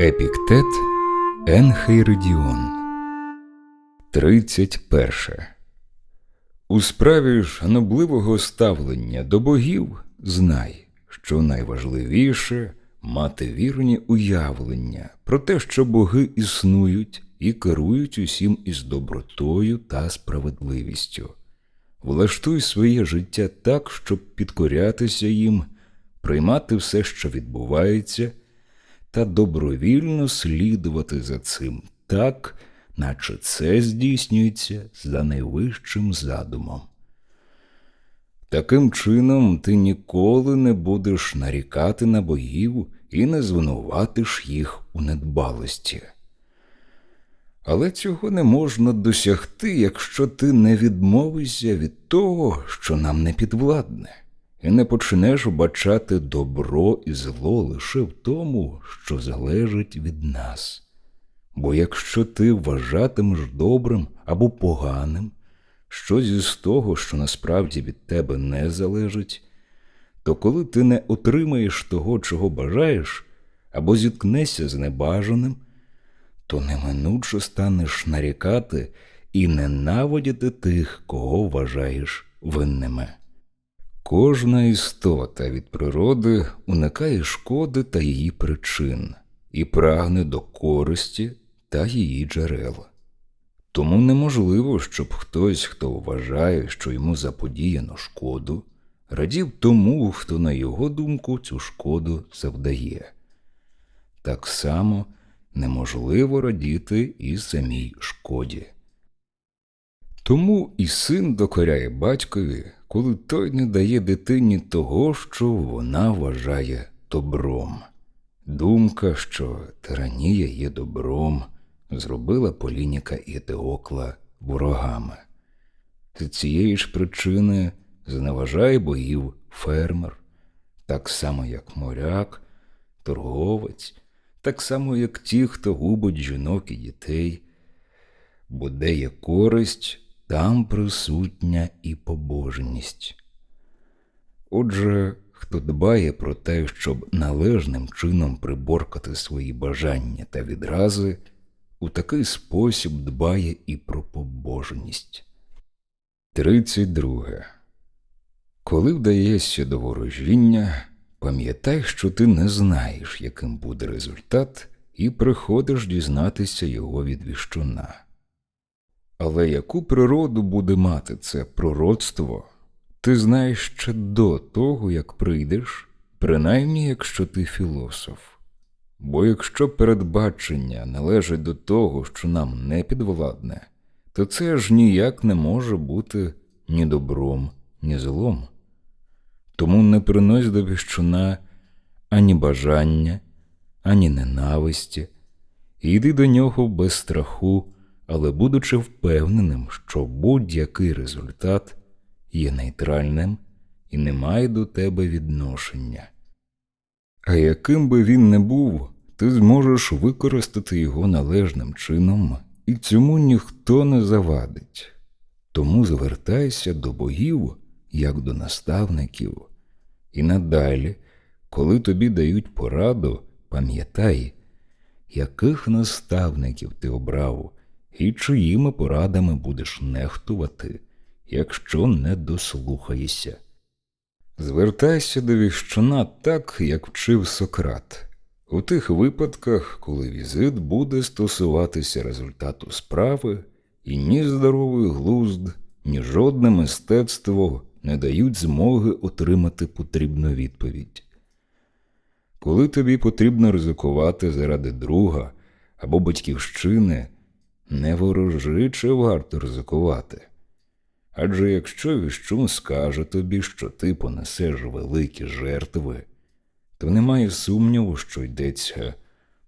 Епіктет Енхейридіон 31. У справі ж гнобливого ставлення до богів знай, що найважливіше мати вірні уявлення про те, що боги існують і керують усім із добротою та справедливістю. Влаштуй своє життя так, щоб підкорятися їм, приймати все, що відбувається, та добровільно слідувати за цим так, наче це здійснюється за найвищим задумом. Таким чином ти ніколи не будеш нарікати на богів і не звинуватиш їх у недбалості. Але цього не можна досягти, якщо ти не відмовишся від того, що нам не підвладне, і не почнеш бачати добро і зло лише в тому, що залежить від нас. Бо якщо ти вважатимеш добрим або поганим щось із того, що насправді від тебе не залежить, то коли ти не отримаєш того, чого бажаєш, або зіткнешся з небажаним, то неминуче станеш нарікати і ненавидіти тих, кого вважаєш винними. Кожна істота від природи уникає шкоди та її причин і прагне до користі та її джерел. Тому неможливо, щоб хтось, хто вважає, що йому заподіяно шкоду, радів тому, хто, на його думку, цю шкоду завдає. Так само неможливо радіти і самій шкоді. Тому і син докоряє батькові, коли той не дає дитині того, що вона вважає добром. Думка, що тиранія є добром, зробила Полініка і Теокла ворогами. З цієї ж причини зневажає богів фермер, так само як моряк, торговець, так само як ті, хто губить жінок і дітей, бо де є користь, там присутня і побожність. Отже, хто дбає про те, щоб належним чином приборкати свої бажання та відрази, у такий спосіб дбає і про побожність. 32. Коли вдаєшся до ворожіння, пам'ятай, що ти не знаєш, яким буде результат, і приходиш дізнатися його від віщуна. Але яку природу буде мати це пророцтво, ти знаєш ще до того, як прийдеш, принаймні якщо ти філософ. Бо якщо передбачення належить до того, що нам не підвладне, то це ж ніяк не може бути ні добром, ні злом. Тому не принось до віщуна ані бажання, ані ненависті, і йди до нього без страху, але будучи впевненим, що будь-який результат є нейтральним і не має до тебе відношення. А яким би він не був, ти зможеш використати його належним чином, і цьому ніхто не завадить. Тому звертайся до богів, як до наставників, і надалі, коли тобі дають пораду, пам'ятай, яких наставників ти обрав і чиїми порадами будеш нехтувати, якщо не дослухаєшся. Звертайся до віщуна так, як вчив Сократ, у тих випадках, коли візит буде стосуватися результату справи, і ні здоровий глузд, ні жодне мистецтво не дають змоги отримати потрібну відповідь. Коли тобі потрібно ризикувати заради друга або батьківщини, не ворожи, чи варто ризикувати. Адже якщо віщун скаже тобі, що ти понесеш великі жертви, то немає сумніву, що йдеться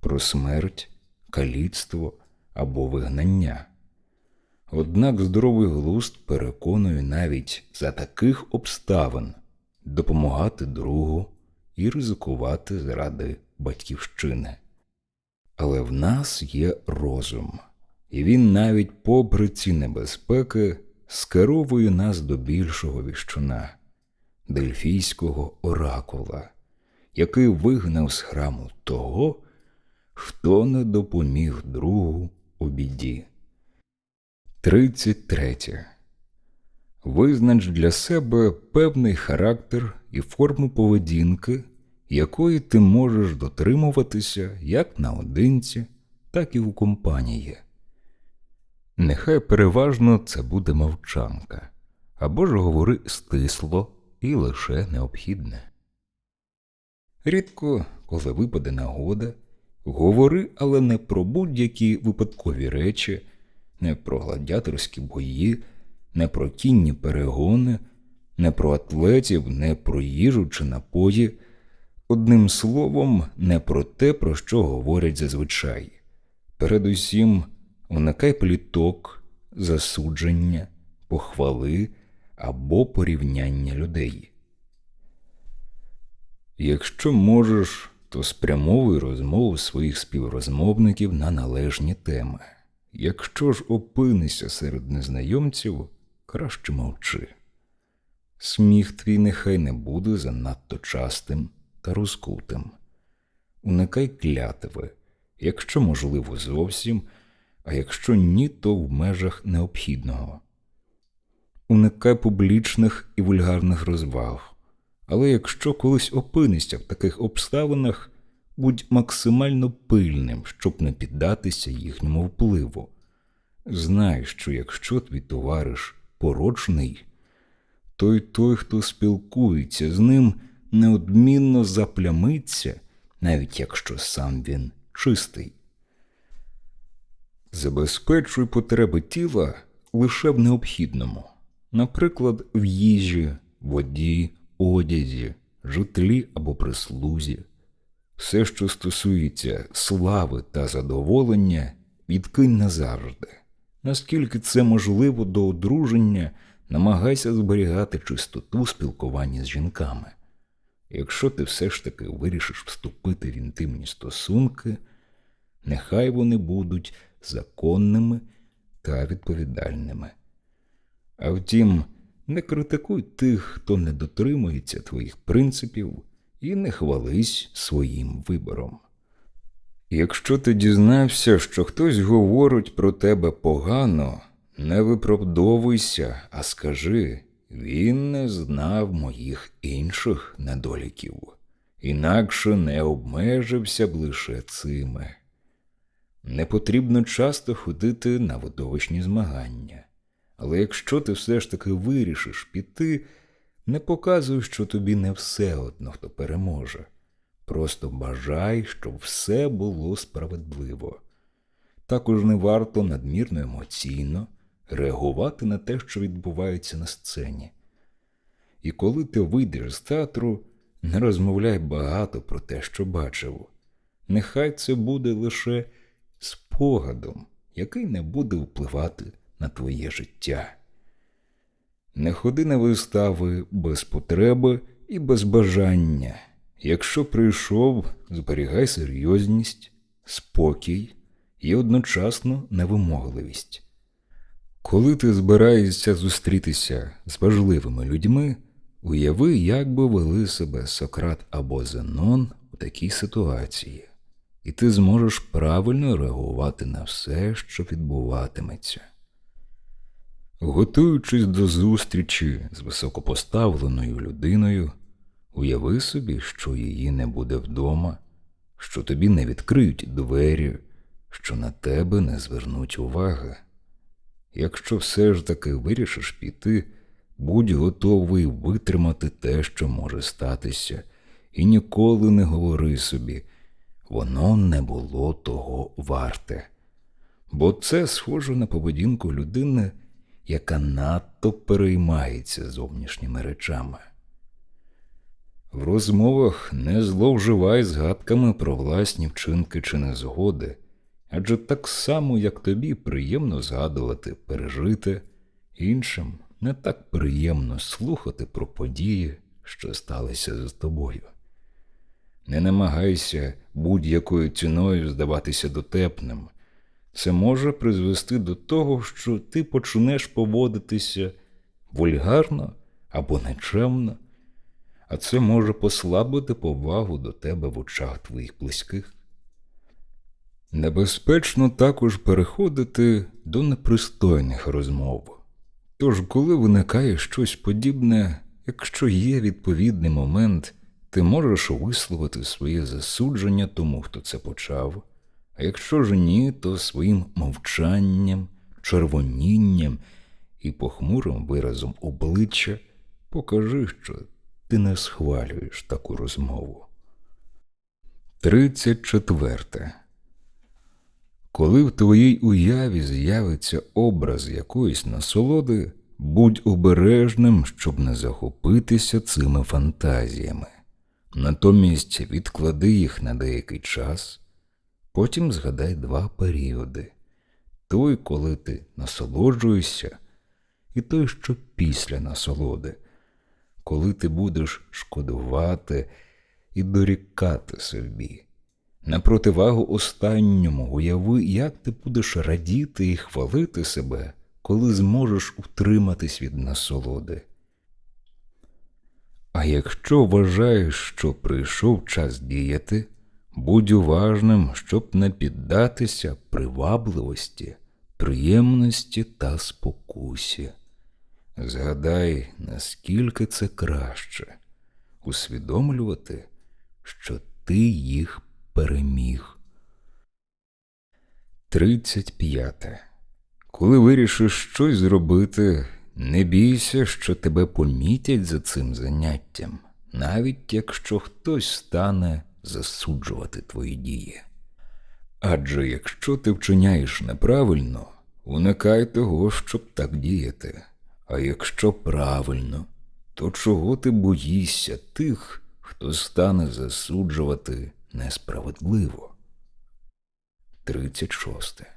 про смерть, каліцтво або вигнання. Однак здоровий глузд переконує навіть за таких обставин допомагати другу і ризикувати заради батьківщини. Але в нас є розум, і він навіть попри ці небезпеки скеровує нас до більшого віщуна, дельфійського оракула, який вигнав з храму того, хто не допоміг другу у біді. 33. Визнач для себе певний характер і форму поведінки, якої ти можеш дотримуватися як наодинці, так і у компанії. Нехай переважно це буде мовчанка, або ж говори стисло і лише необхідне. Рідко, коли випаде нагода, говори, але не про будь-які випадкові речі, не про гладіаторські бої, не про кінні перегони, не про атлетів, не про їжу чи напої, одним словом, не про те, про що говорять зазвичай. Передусім, уникай пліток, засудження, похвали або порівняння людей. Якщо можеш, то спрямовуй розмову своїх співрозмовників на належні теми. Якщо ж опинишся серед незнайомців, краще мовчи. Сміх твій нехай не буде занадто частим та розкутим. Уникай клятви, якщо можливо зовсім, а якщо ні, то в межах необхідного. Уникай публічних і вульгарних розваг. Але якщо колись опинишся в таких обставинах, будь максимально пильним, щоб не піддатися їхньому впливу. Знай, що якщо твій товариш порочний, то й той, хто спілкується з ним, неодмінно заплямиться, навіть якщо сам він чистий. Забезпечуй потреби тіла лише в необхідному, наприклад, в їжі, воді, одязі, житлі або прислузі. Все, що стосується слави та задоволення, відкинь назавжди. Наскільки це можливо до одруження, намагайся зберігати чистоту спілкування з жінками. Якщо ти все ж таки вирішиш вступити в інтимні стосунки, нехай вони будуть законними та відповідальними. А втім, не критикуй тих, хто не дотримується твоїх принципів, і не хвались своїм вибором. Якщо ти дізнався, що хтось говорить про тебе погано, не виправдовуйся, а скажи він не знав моїх інших недоліків, інакше не обмежився б лише цими. Не потрібно часто ходити на видовищні змагання. Але якщо ти все ж таки вирішиш піти, не показуй, що тобі не все одно хто переможе. Просто бажай, щоб все було справедливо. Також не варто надмірно емоційно реагувати на те, що відбувається на сцені. І коли ти вийдеш з театру, не розмовляй багато про те, що бачив. Нехай це буде лише спогадом, який не буде впливати на твоє життя. Не ходи на вистави без потреби і без бажання. Якщо прийшов, зберігай серйозність, спокій і одночасно невимогливість. Коли ти збираєшся зустрітися з важливими людьми, уяви, як би вели себе Сократ або Зенон у такій ситуації, і ти зможеш правильно реагувати на все, що відбуватиметься. Готуючись до зустрічі з високопоставленою людиною, уяви собі, що її не буде вдома, що тобі не відкриють двері, що на тебе не звернуть уваги. Якщо все ж таки вирішиш піти, будь готовий витримати те, що може статися, і ніколи не говори собі, воно не було того варте. Бо це схоже на поведінку людини яка надто переймається зовнішніми речами. В розмовах не зловживай згадками про власні вчинки чи незгоди, адже так само, як тобі приємно згадувати, пережити, іншим не так приємно слухати про події, що сталися з тобою. Не намагайся будь-якою ціною здаватися дотепним, це може призвести до того, що ти почнеш поводитися вульгарно або нечемно, а це може послабити повагу до тебе в очах твоїх близьких. Небезпечно також переходити до непристойних розмов. Тож, коли виникає щось подібне, якщо є відповідний момент, ти можеш висловити своє засудження тому, хто це почав, а якщо ж ні, то своїм мовчанням, червонінням і похмурим виразом обличчя покажи, що ти не схвалюєш таку розмову. Тридцять четверте. Коли в твоїй уяві з'явиться образ якоїсь насолоди, будь обережним, щоб не захопитися цими фантазіями. Натомість відклади їх на деякий час, потім згадай два періоди той, коли ти насолоджуєшся, і той, що після насолоди, коли ти будеш шкодувати і дорікати собі. На противагу останньому уяви, як ти будеш радіти і хвалити себе, коли зможеш утриматись від насолоди. А якщо вважаєш, що прийшов час діяти, будь уважним, щоб не піддатися привабливості, приємності та спокусі. Згадай, наскільки це краще усвідомлювати, що ти їх переміг. 35. Коли вирішиш щось зробити, не бійся, що тебе помітять за цим заняттям, навіть якщо хтось стане засуджувати твої дії. Адже якщо ти вчиняєш неправильно, уникай того, щоб так діяти. А якщо правильно, то чого ти боїшся тих, хто стане засуджувати несправедливо? 36.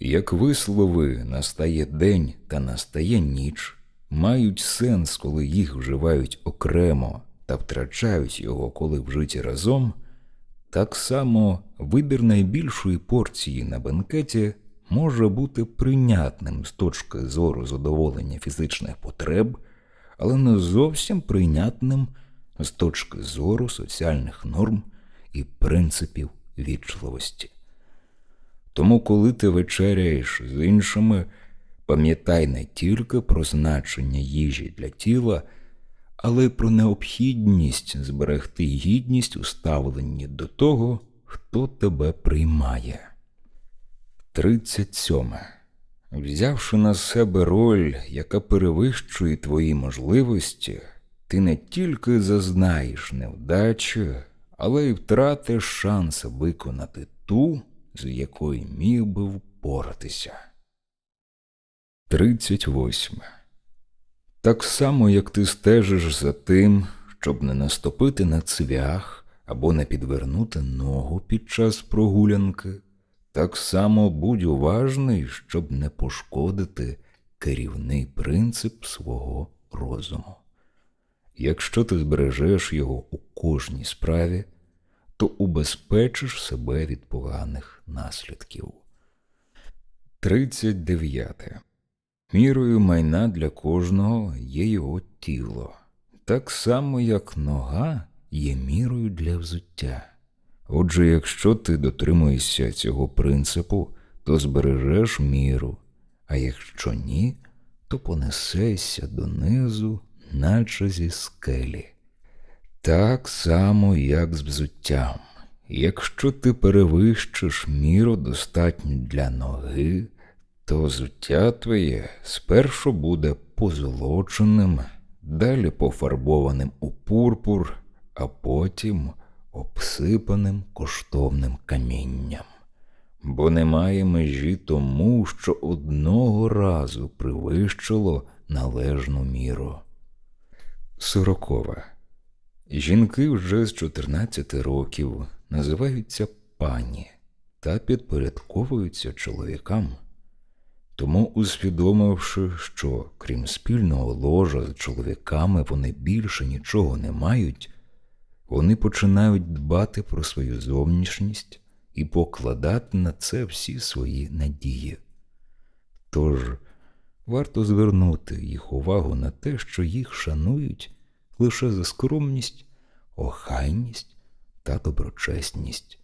Як вислови настає день та настає ніч, мають сенс, коли їх вживають окремо та втрачають його, коли вжиті разом, так само вибір найбільшої порції на бенкеті може бути прийнятним з точки зору задоволення фізичних потреб, але не зовсім прийнятним з точки зору соціальних норм і принципів вічливості. Тому, коли ти вечеряєш з іншими, пам'ятай не тільки про значення їжі для тіла, але й про необхідність зберегти гідність у ставленні до того, хто тебе приймає. 37. Взявши на себе роль, яка перевищує твої можливості, ти не тільки зазнаєш невдачі, але й втратиш шанс виконати ту, з якої міг би впоратися. 38. Так само, як ти стежиш за тим, щоб не наступити на цвях або не підвернути ногу під час прогулянки, так само будь уважний, щоб не пошкодити керівний принцип свого розуму. Якщо ти збережеш його у кожній справі, то убезпечиш себе від поганих наслідків. 39. Мірою майна для кожного є його тіло, так само, як нога є мірою для взуття. Отже, якщо ти дотримуєшся цього принципу, то збережеш міру, а якщо ні, то понесешся донизу, наче зі скелі. Так само, як з взуттям. Якщо ти перевищиш міру достатню для ноги, то взуття твоє спершу буде позолоченим, далі пофарбованим у пурпур, а потім обсипаним коштовним камінням. Бо немає межі тому, що одного разу привищило належну міру. Сорокова. Жінки вже з 14 років називаються пані та підпорядковуються чоловікам. Тому, усвідомивши, що крім спільного ложа з чоловіками вони більше нічого не мають, вони починають дбати про свою зовнішність і покладати на це всі свої надії. Тож варто звернути їх увагу на те, що їх шанують лише за скромність, охайність та доброчесність.